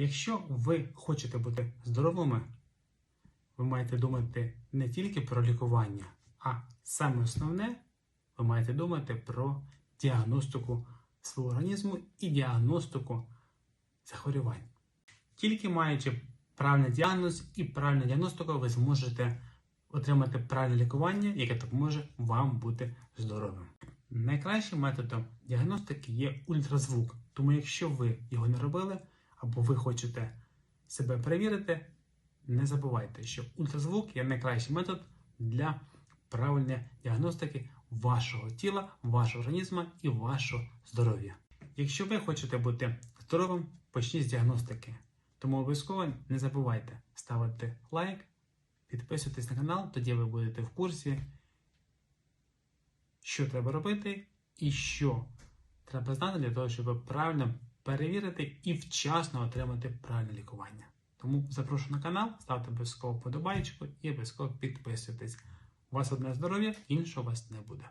Якщо ви хочете бути здоровими, ви маєте думати не тільки про лікування, а саме основне, ви маєте думати про діагностику свого організму і діагностику захворювань. Тільки маючи правильний діагноз і правильну діагностику, ви зможете отримати правильне лікування, яке допоможе вам бути здоровим. Найкращим методом діагностики є ультразвук. Тому, якщо ви його не робили, або ви хочете себе перевірити, не забувайте, що ультразвук є найкращий метод для правильної діагностики вашого тіла, вашого організму і вашого здоров'я. Якщо ви хочете бути здоровим, почніть з діагностики. Тому обов'язково не забувайте ставити лайк, підписуйтесь на канал, тоді ви будете в курсі, що треба робити і що треба знати для того, щоб правильно перевірити і вчасно отримати правильне лікування. Тому запрошую на канал, ставте обов'язково подобайку і обов'язково підписуйтесь. У вас одне здоров'я, іншого у вас не буде.